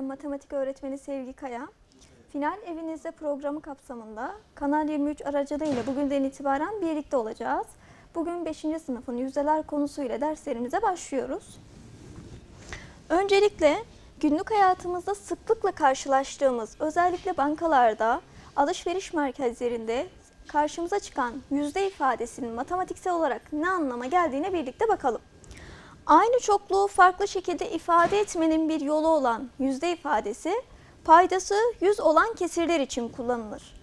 Ben matematik öğretmeni Sevgi Kaya. Final evinizde programı kapsamında Kanal 23 aracılığıyla bugünden itibaren birlikte olacağız. Bugün 5. sınıfın yüzdeler konusuyla derslerimize başlıyoruz. Öncelikle günlük hayatımızda sıklıkla karşılaştığımız özellikle bankalarda, alışveriş merkezlerinde karşımıza çıkan yüzde ifadesinin matematiksel olarak ne anlama geldiğine birlikte bakalım. Aynı çokluğu farklı şekilde ifade etmenin bir yolu olan yüzde ifadesi, paydası 100 olan kesirler için kullanılır.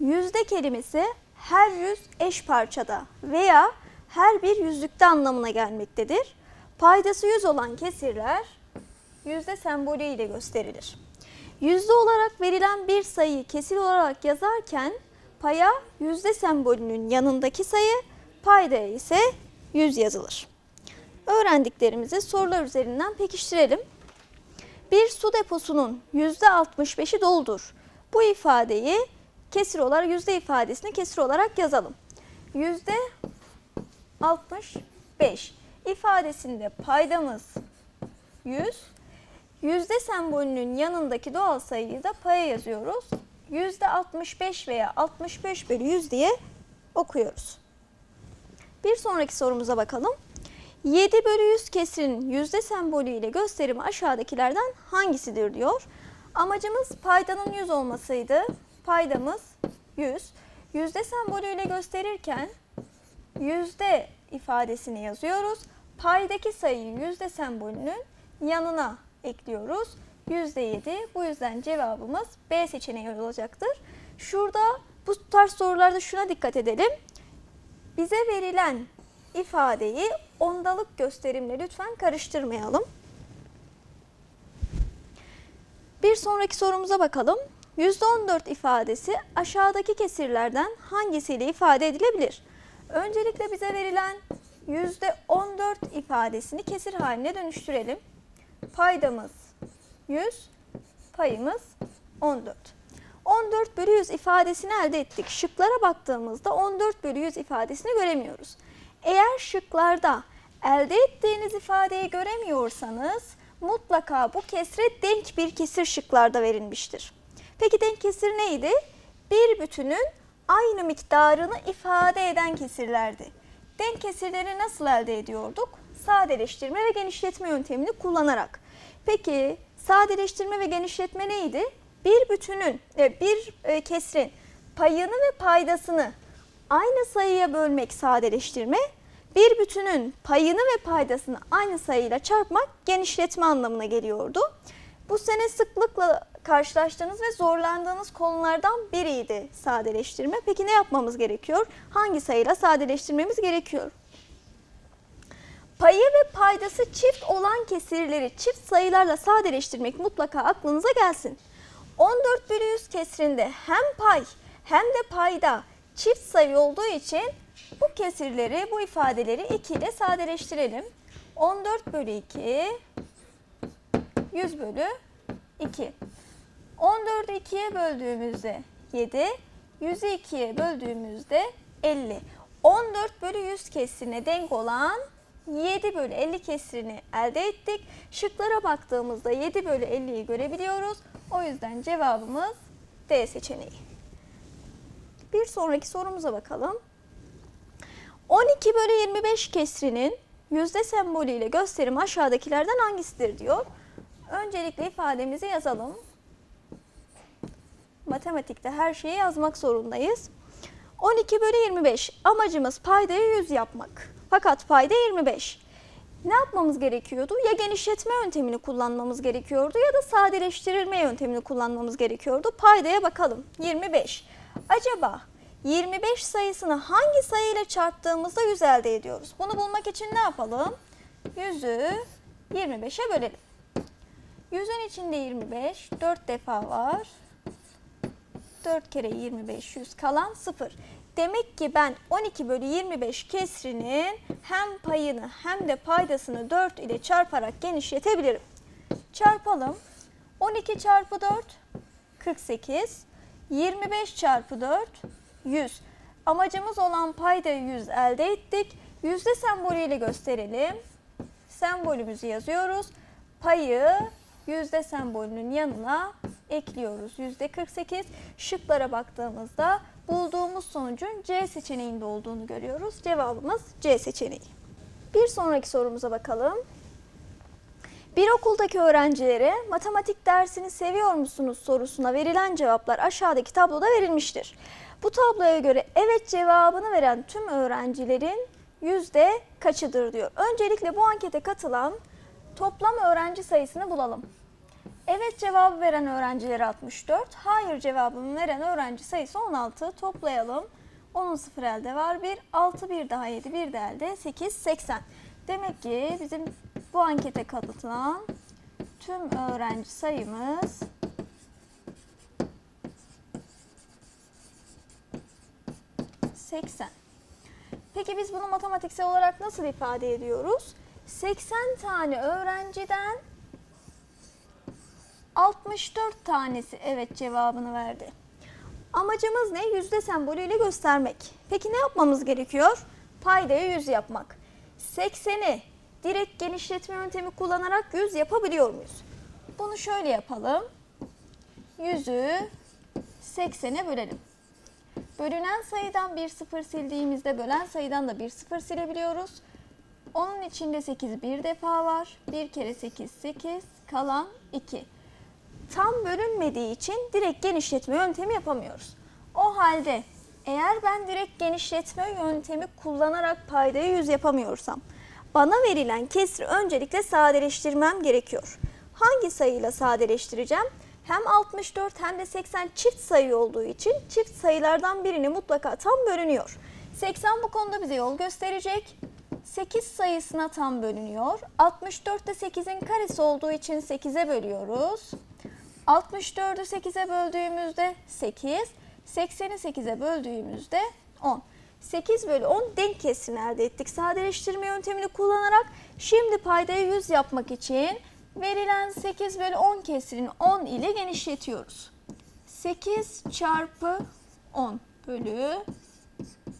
Yüzde kelimesi her yüz eş parçada veya her bir yüzlükte anlamına gelmektedir. Paydası 100 olan kesirler yüzde sembolü ile gösterilir. Yüzde olarak verilen bir sayıyı kesir olarak yazarken paya yüzde sembolünün yanındaki sayı, paydaya ise 100 yazılır. Öğrendiklerimizi sorular üzerinden pekiştirelim. Bir su deposunun yüzde 65'i doludur. Bu ifadeyi kesir olarak yüzde ifadesini kesir olarak yazalım. Yüzde 65 ifadesinde paydamız 100, yüzde sembolünün yanındaki doğal sayıyı da paya yazıyoruz. Yüzde 65 veya 65 bölü 100 diye okuyoruz. Bir sonraki sorumuza bakalım. 7 bölü 100 kesrinin yüzde sembolü ile gösterimi aşağıdakilerden hangisidir diyor. Amacımız paydanın 100 olmasıydı. Paydamız 100. Yüzde sembolü ile gösterirken yüzde ifadesini yazıyoruz. Paydaki sayıyı yüzde sembolünün yanına ekliyoruz. Yüzde 7. Bu yüzden cevabımız B seçeneği olacaktır. Şurada bu tarz sorularda şuna dikkat edelim. Bize verilen ifadeyi ondalık gösterimle lütfen karıştırmayalım. Bir sonraki sorumuza bakalım. %14 ifadesi aşağıdaki kesirlerden hangisiyle ifade edilebilir? Öncelikle bize verilen %14 ifadesini kesir haline dönüştürelim. Paydamız 100, payımız 14. 14 bölü 100 ifadesini elde ettik. Şıklara baktığımızda 14 bölü 100 ifadesini göremiyoruz. Eğer şıklarda elde ettiğiniz ifadeyi göremiyorsanız mutlaka bu kesre denk bir kesir şıklarda verilmiştir. Peki denk kesir neydi? Bir bütünün aynı miktarını ifade eden kesirlerdi. Denk kesirleri nasıl elde ediyorduk? Sadeleştirme ve genişletme yöntemini kullanarak. Peki sadeleştirme ve genişletme neydi? Bir bütünün, e, bir e, kesrin payını ve paydasını aynı sayıya bölmek sadeleştirme, bir bütünün payını ve paydasını aynı sayıyla çarpmak genişletme anlamına geliyordu. Bu sene sıklıkla karşılaştığınız ve zorlandığınız konulardan biriydi sadeleştirme. Peki ne yapmamız gerekiyor? Hangi sayıyla sadeleştirmemiz gerekiyor? Payı ve paydası çift olan kesirleri çift sayılarla sadeleştirmek mutlaka aklınıza gelsin. 14 bölü 100 kesrinde hem pay hem de payda çift sayı olduğu için bu kesirleri, bu ifadeleri 2 ile sadeleştirelim. 14 bölü 2, 100 bölü 2. 14'ü 2'ye böldüğümüzde 7, 100'ü 2'ye böldüğümüzde 50. 14 bölü 100 kesirine denk olan 7 bölü 50 kesirini elde ettik. Şıklara baktığımızda 7 bölü 50'yi görebiliyoruz. O yüzden cevabımız D seçeneği. Bir sonraki sorumuza bakalım. 12 bölü 25 kesrinin yüzde sembolüyle gösterimi aşağıdakilerden hangisidir diyor. Öncelikle ifademizi yazalım. Matematikte her şeyi yazmak zorundayız. 12 bölü 25 amacımız paydayı 100 yapmak. Fakat payda 25. Ne yapmamız gerekiyordu? Ya genişletme yöntemini kullanmamız gerekiyordu ya da sadeleştirilme yöntemini kullanmamız gerekiyordu. Paydaya bakalım. 25. Acaba 25 sayısını hangi sayıyla çarptığımızda 100 elde ediyoruz? Bunu bulmak için ne yapalım? 100'ü 25'e bölelim. 100'ün içinde 25, 4 defa var. 4 kere 25, 100 kalan 0. Demek ki ben 12 bölü 25 kesrinin hem payını hem de paydasını 4 ile çarparak genişletebilirim. Çarpalım. 12 çarpı 4, 48. 25 çarpı 4, 100. Amacımız olan paydayı 100 elde ettik. Yüzde sembolüyle gösterelim. Sembolümüzü yazıyoruz. payı yüzde sembolünün yanına ekliyoruz. Yüzde 48 şıklara baktığımızda bulduğumuz sonucun C seçeneğinde olduğunu görüyoruz. Cevabımız C seçeneği. Bir sonraki sorumuza bakalım. Bir okuldaki öğrencilere matematik dersini seviyor musunuz sorusuna verilen cevaplar aşağıdaki tabloda verilmiştir. Bu tabloya göre evet cevabını veren tüm öğrencilerin yüzde kaçıdır diyor. Öncelikle bu ankete katılan toplam öğrenci sayısını bulalım. Evet cevabı veren öğrencileri 64, hayır cevabını veren öğrenci sayısı 16. Toplayalım. 10'un sıfır elde var 1, 6 bir daha 7, bir de elde 8, 80. Demek ki bizim bu ankete katılan tüm öğrenci sayımız 80. Peki biz bunu matematiksel olarak nasıl ifade ediyoruz? 80 tane öğrenciden 64 tanesi evet cevabını verdi. Amacımız ne? Yüzde sembolüyle göstermek. Peki ne yapmamız gerekiyor? Paydayı 100 yapmak. 80'i direkt genişletme yöntemi kullanarak 100 yapabiliyor muyuz? Bunu şöyle yapalım. 100'ü 80'e bölelim. Bölünen sayıdan bir sıfır sildiğimizde bölen sayıdan da bir sıfır silebiliyoruz. Onun içinde 8 bir defa var. 1 kere 8 8 kalan 2. Tam bölünmediği için direkt genişletme yöntemi yapamıyoruz. O halde eğer ben direkt genişletme yöntemi kullanarak paydayı 100 yapamıyorsam bana verilen kesri öncelikle sadeleştirmem gerekiyor. Hangi sayıyla sadeleştireceğim? Hem 64 hem de 80 çift sayı olduğu için çift sayılardan birini mutlaka tam bölünüyor. 80 bu konuda bize yol gösterecek. 8 sayısına tam bölünüyor. 64 de 8'in karesi olduğu için 8'e bölüyoruz. 64'ü 8'e böldüğümüzde 8, 80'i 8'e böldüğümüzde 10. 8 bölü 10 denk kesrini elde ettik sadeleştirme yöntemini kullanarak. Şimdi paydayı 100 yapmak için verilen 8 bölü 10 kesirini 10 ile genişletiyoruz. 8 çarpı 10 bölü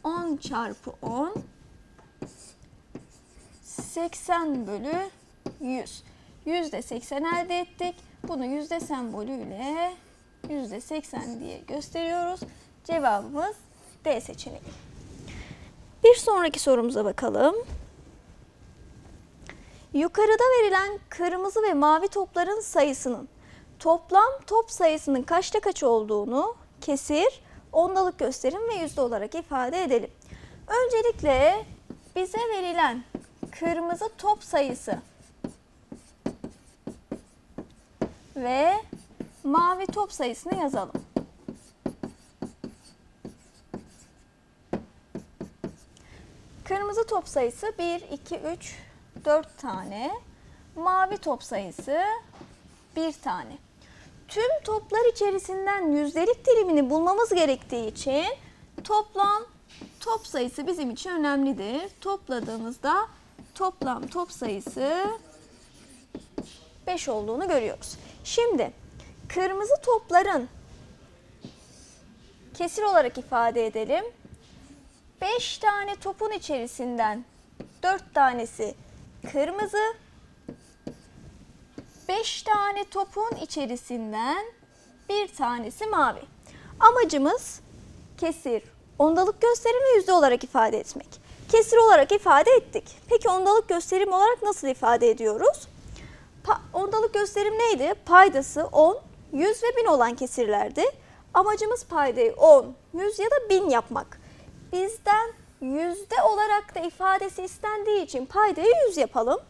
10 çarpı 10 80 bölü 100. Yüzde 80 elde ettik. Bunu yüzde sembolüyle yüzde 80 diye gösteriyoruz. Cevabımız D seçeneği. Bir sonraki sorumuza bakalım. Yukarıda verilen kırmızı ve mavi topların sayısının toplam top sayısının kaçta kaç olduğunu kesir, ondalık gösterim ve yüzde olarak ifade edelim. Öncelikle bize verilen kırmızı top sayısı ve mavi top sayısını yazalım. Kırmızı top sayısı 1, 2, 3, 4 tane. Mavi top sayısı 1 tane. Tüm toplar içerisinden yüzdelik dilimini bulmamız gerektiği için toplam top sayısı bizim için önemlidir. Topladığımızda toplam top sayısı 5 olduğunu görüyoruz. Şimdi kırmızı topların kesir olarak ifade edelim. 5 tane topun içerisinden 4 tanesi kırmızı, 5 tane topun içerisinden bir tanesi mavi. Amacımız kesir, ondalık gösterim ve yüzde olarak ifade etmek. Kesir olarak ifade ettik. Peki ondalık gösterim olarak nasıl ifade ediyoruz? Pa ondalık gösterim neydi? Paydası 10, 100 ve 1000 olan kesirlerdi. Amacımız paydayı 10, 100 ya da 1000 yapmak. Bizden yüzde olarak da ifadesi istendiği için paydayı 100 yapalım.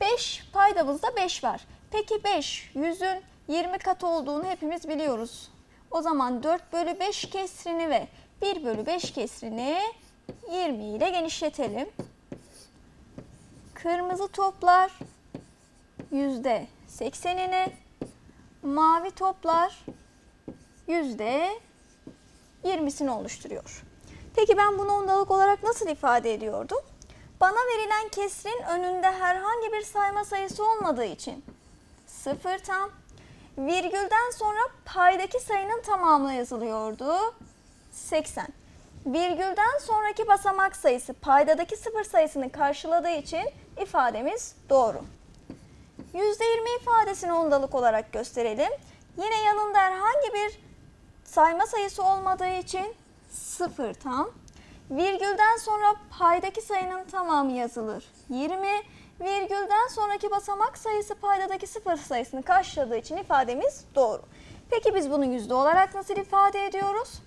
5 paydamızda 5 var. Peki 5 100'ün 20 katı olduğunu hepimiz biliyoruz. O zaman 4 bölü 5 kesrini ve 1 bölü 5 kesrini 20 ile genişletelim. Kırmızı toplar yüzde 80'ini, mavi toplar yüzde 20'sini oluşturuyor. Peki ben bunu ondalık olarak nasıl ifade ediyordum? Bana verilen kesrin önünde herhangi bir sayma sayısı olmadığı için sıfır tam, virgülden sonra paydaki sayının tamamı yazılıyordu 80. Virgülden sonraki basamak sayısı paydadaki sıfır sayısını karşıladığı için ifademiz doğru. %20 ifadesini ondalık olarak gösterelim. Yine yanında herhangi bir sayma sayısı olmadığı için 0 tam. Virgülden sonra paydaki sayının tamamı yazılır. 20 virgülden sonraki basamak sayısı paydadaki sıfır sayısını karşıladığı için ifademiz doğru. Peki biz bunu yüzde olarak nasıl ifade ediyoruz?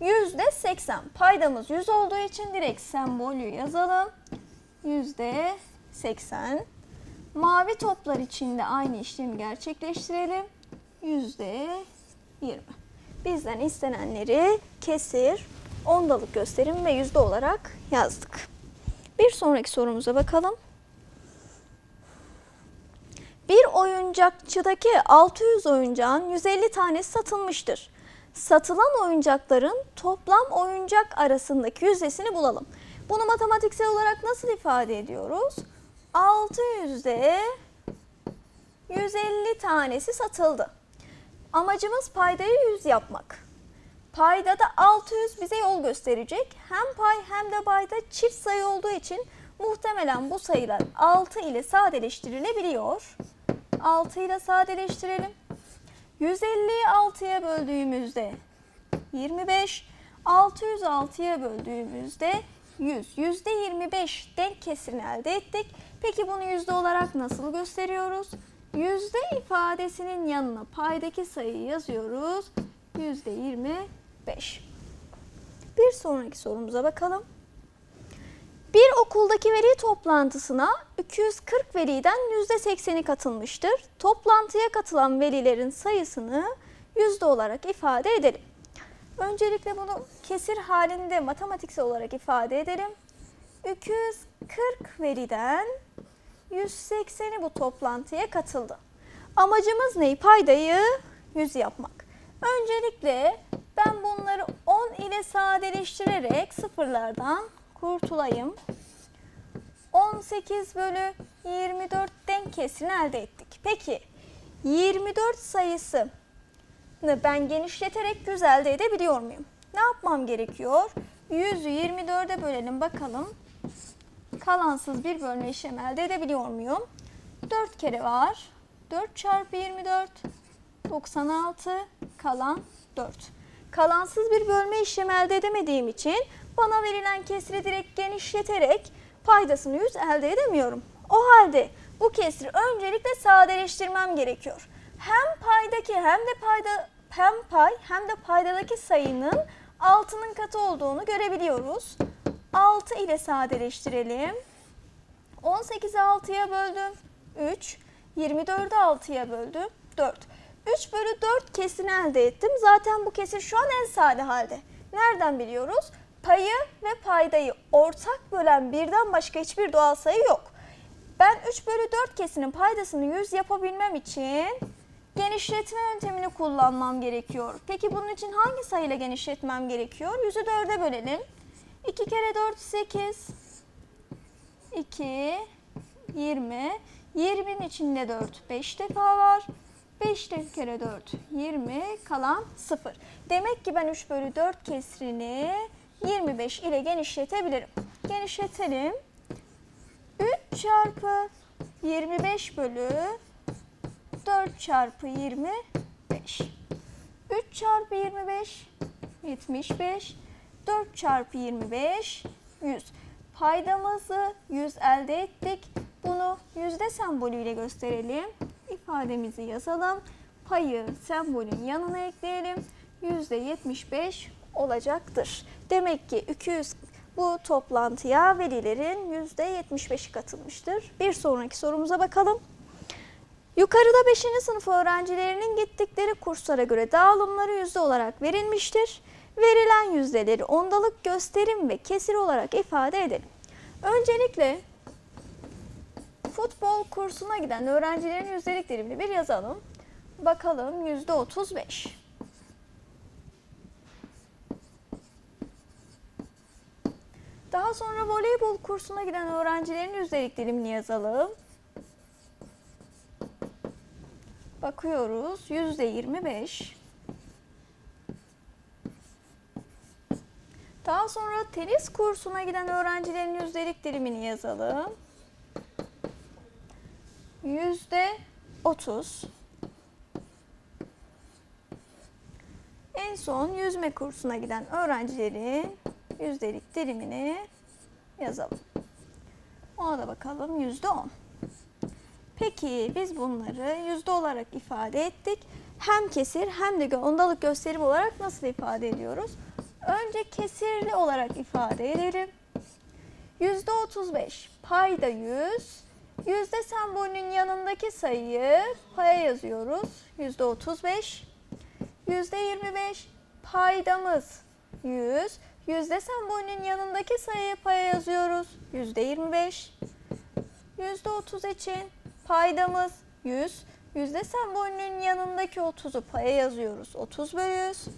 Yüzde 80. Paydamız 100 olduğu için direkt sembolü yazalım. Yüzde 80. Mavi toplar için de aynı işlemi gerçekleştirelim. Yüzde 20. Bizden istenenleri kesir, ondalık gösterim ve yüzde olarak yazdık. Bir sonraki sorumuza bakalım. Bir oyuncakçıdaki 600 oyuncağın 150 tanesi satılmıştır. Satılan oyuncakların toplam oyuncak arasındaki yüzdesini bulalım. Bunu matematiksel olarak nasıl ifade ediyoruz? 600'de 150 tanesi satıldı. Amacımız paydayı 100 yapmak. Paydada 600 bize yol gösterecek. Hem pay hem de payda çift sayı olduğu için muhtemelen bu sayılar 6 ile sadeleştirilebiliyor. 6 ile sadeleştirelim. 150'yi 6'ya böldüğümüzde 25, 606'ya böldüğümüzde 100. Yüzde 25 denk kesrini elde ettik. Peki bunu yüzde olarak nasıl gösteriyoruz? Yüzde ifadesinin yanına paydaki sayıyı yazıyoruz. Yüzde 25. Bir sonraki sorumuza bakalım. Bir okuldaki veli toplantısına 240 veliden %80'i katılmıştır. Toplantıya katılan velilerin sayısını yüzde olarak ifade edelim. Öncelikle bunu kesir halinde matematiksel olarak ifade edelim. 240 veliden 180'i bu toplantıya katıldı. Amacımız ne? Paydayı 100 yapmak. Öncelikle ben bunları 10 ile sadeleştirerek sıfırlardan kurtulayım. 18 bölü 24 denk kesrini elde ettik. Peki 24 sayısı ben genişleterek 100 elde edebiliyor muyum? Ne yapmam gerekiyor? 100'ü 24'e bölelim bakalım. Kalansız bir bölme işlemi elde edebiliyor muyum? 4 kere var. 4 çarpı 24 96 kalan 4. Kalansız bir bölme işlemi elde edemediğim için bana verilen kesri direkt genişleterek paydasını 100 elde edemiyorum. O halde bu kesri öncelikle sadeleştirmem gerekiyor. Hem paydaki hem de payda hem pay hem de paydadaki sayının altının katı olduğunu görebiliyoruz. 6 ile sadeleştirelim. 18'i 6'ya böldüm. 3. 24'ü 6'ya böldüm. 4. 3 bölü 4 kesini elde ettim. Zaten bu kesir şu an en sade halde. Nereden biliyoruz? Payı ve paydayı ortak bölen birden başka hiçbir doğal sayı yok. Ben 3 bölü 4 kesinin paydasını 100 yapabilmem için genişletme yöntemini kullanmam gerekiyor. Peki bunun için hangi sayıyla genişletmem gerekiyor? 100'ü 4'e bölelim. 2 kere 4 8. 2 20. 20'nin içinde 4 5 defa var. 5 kere 4 20 kalan 0. Demek ki ben 3 bölü 4 kesrini 25 ile genişletebilirim. Genişletelim. 3 çarpı 25 bölü 4 çarpı 25. 3 çarpı 25 75. 4 çarpı 25 100. Paydamızı 100 elde ettik. Bunu yüzde sembolüyle gösterelim. İfademizi yazalım. Payı sembolün yanına ekleyelim. Yüzde 75 olacaktır. Demek ki 200 bu toplantıya velilerin yüzde 75'i katılmıştır. Bir sonraki sorumuza bakalım. Yukarıda 5. sınıf öğrencilerinin gittikleri kurslara göre dağılımları yüzde olarak verilmiştir. Verilen yüzdeleri ondalık gösterim ve kesir olarak ifade edelim. Öncelikle futbol kursuna giden öğrencilerin yüzdelik dilimini bir yazalım. Bakalım yüzde 35. Daha sonra voleybol kursuna giden öğrencilerin yüzdelik dilimini yazalım. Bakıyoruz yüzde 25. Daha sonra tenis kursuna giden öğrencilerin yüzdelik dilimini yazalım. yüzde 30. En son yüzme kursuna giden öğrencilerin yüzdelik dilimini yazalım. Ona da bakalım yüzde 10. Peki biz bunları yüzde olarak ifade ettik. Hem kesir hem de ondalık gösterim olarak nasıl ifade ediyoruz? Önce kesirli olarak ifade edelim. Yüzde 35 payda 100. Yüzde sembolünün yanındaki sayıyı paya yazıyoruz. Yüzde 35. Yüzde 25 paydamız 100. Yüzde sembolünün yanındaki sayıyı paya yazıyoruz. Yüzde 25. Yüzde 30 için paydamız 100. Yüzde sembolünün yanındaki 30'u paya yazıyoruz. 30 bölü 100.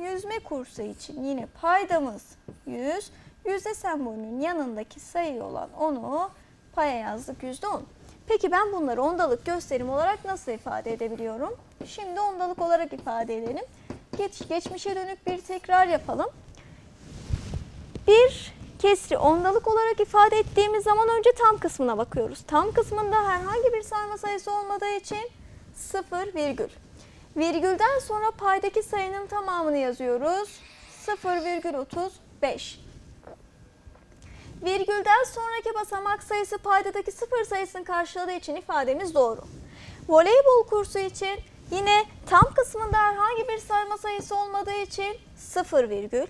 Yüzme kursu için yine paydamız 100. Yüzde sembolünün yanındaki sayı olan 10'u paya yazdık yüzde 10. Peki ben bunları ondalık gösterim olarak nasıl ifade edebiliyorum? Şimdi ondalık olarak ifade edelim. Geç, geçmişe dönük bir tekrar yapalım. Bir kesri ondalık olarak ifade ettiğimiz zaman önce tam kısmına bakıyoruz. Tam kısmında herhangi bir sayma sayısı olmadığı için 0 virgül. Virgülden sonra paydaki sayının tamamını yazıyoruz. 0,35. Virgülden sonraki basamak sayısı paydadaki sıfır sayısını karşıladığı için ifademiz doğru. Voleybol kursu için yine tam kısmında herhangi bir sayma sayısı olmadığı için 0 virgül.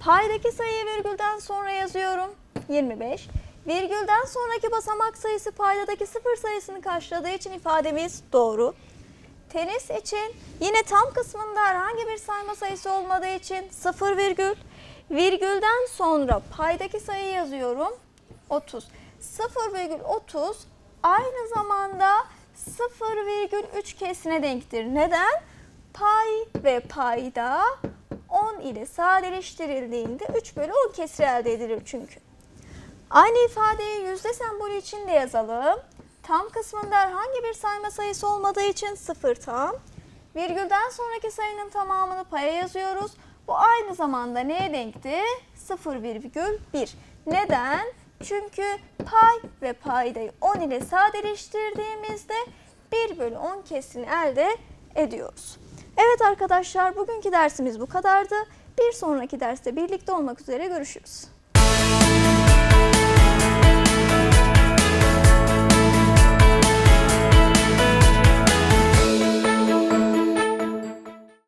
Paydaki sayıyı virgülden sonra yazıyorum. 25. Virgülden sonraki basamak sayısı paydadaki sıfır sayısını karşıladığı için ifademiz doğru. Tenis için yine tam kısmında herhangi bir sayma sayısı olmadığı için 0 virgül. Virgülden sonra paydaki sayı yazıyorum. 30. 0,30 aynı zamanda 0,3 kesine denktir. Neden? Pay ve payda 10 ile sadeleştirildiğinde 3 bölü 10 kesri elde edilir çünkü. Aynı ifadeyi yüzde sembolü için de yazalım. Tam kısmında herhangi bir sayma sayısı olmadığı için 0 tam. Virgülden sonraki sayının tamamını paya yazıyoruz. Bu aynı zamanda neye denkti? 0,1. Neden? Çünkü pay ve paydayı 10 ile sadeleştirdiğimizde 1 bölü 10 kesrini elde ediyoruz. Evet arkadaşlar bugünkü dersimiz bu kadardı. Bir sonraki derste birlikte olmak üzere görüşürüz.